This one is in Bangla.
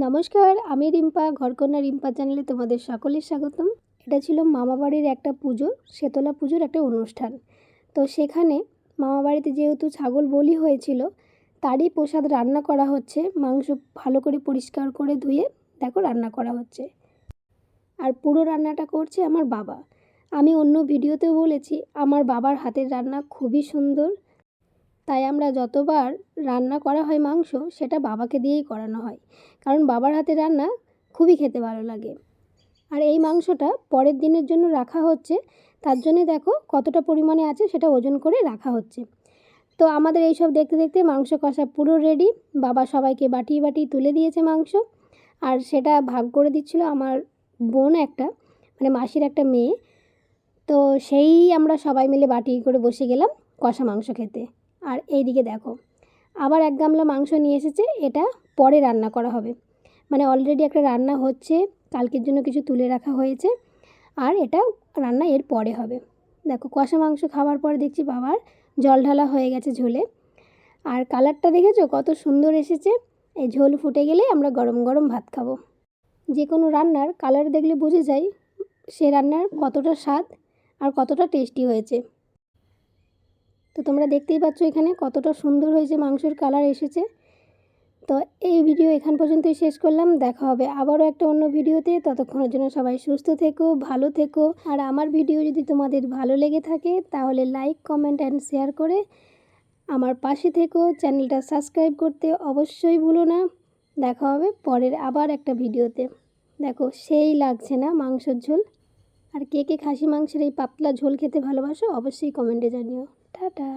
নমস্কার, আমি রিম্পা, ঘরকন্যা রিম্পা চ্যানেলে তোমাদের সকলের স্বাগতম। এটা ছিল মামাবাড়ির একটা পুজো শেতলা পুজোর একটা অনুষ্ঠান। তো সেখানে মামাবাড়িতে যেহেতু ছাগল বলি হয়েছিল, তারই প্রসাদ রান্না করা হচ্ছে। মাংস ভালো করে পরিষ্কার করে ধুয়ে দেখো রান্না করা হচ্ছে। আর পুরো রান্নাটা করছে আমার বাবা। আমি অন্য ভিডিওতেও বলেছি, আমার বাবার হাতের রান্না খুবই সুন্দর। তাই আমরা যতবার রান্না করা হয় মাংস, সেটা বাবাকে দিয়েই করানো হয়। কারণ বাবার হাতে রান্না খুবই খেতে ভালো লাগে। আর এই মাংসটা পরের দিনের জন্য রাখা হচ্ছে, তার জন্যে দেখো কতটা পরিমাণে আছে সেটা ওজন করে রাখা হচ্ছে। তো আমাদের এইসব দেখতে দেখতে মাংস কষা পুরো রেডি বাবা সবাইকে বাটি বাটি তুলে দিয়েছে মাংস। আর সেটা ভাগ করে দিচ্ছিল আমার বোন একটা মানে মাসির একটা মেয়ে। তো সেই আমরা সবাই মিলে বাটি করে বসে গেলাম কষা মাংস খেতে। আর এইদিকে দেখো। আবার এক গামলা মাংস নিয়ে এসেছে, এটা পরে রান্না করা হবে। মানে অলরেডি একটা রান্না হচ্ছে, কালকের জন্য কিছু তুলে রাখা হয়েছে, আর এটা রান্না এর পরে হবে। দেখো, কষা মাংস খাওয়ার পরে দেখছি বাবার জল ঢালা হয়ে গেছে ঝোলে। আর কালারটা দেখেছ? কত সুন্দর এসেছে। এই ঝোল ফুটে গেলে আমরা গরম গরম ভাত খাব। যে কোনো রান্নার কালার দেখলে বুঝে যাই সে রান্নার কতটা স্বাদ আর কতটা টেস্টি হয়েছে। তো তোমরা দেখতেই পাচ্ছ এখানে কতটা সুন্দর হয়েছে মাংসের কালার এসেছে। তো এই ভিডিও এখান পর্যন্তই শেষ করলাম। দেখা হবে আবারও একটা অন্য ভিডিওতে। ততক্ষণের জন্য সবাই সুস্থ থেকো, ভালো থেকো। আর আমার ভিডিও যদি তোমাদের ভালো লেগে থাকে, তাহলে লাইক, কমেন্ট অ্যান্ড শেয়ার করে আমার পাশে থেকো। চ্যানেলটা সাবস্ক্রাইব করতে অবশ্যই ভুলো না। দেখা হবে পরের আবার একটা ভিডিওতে। দেখো, সেই লাগছে না মাংসের ঝোল। আর কে কে খাসি মাংসের এই পাতলা ঝোল খেতে ভালোবাসো অবশ্যই কমেন্টে জানিও। টাটা।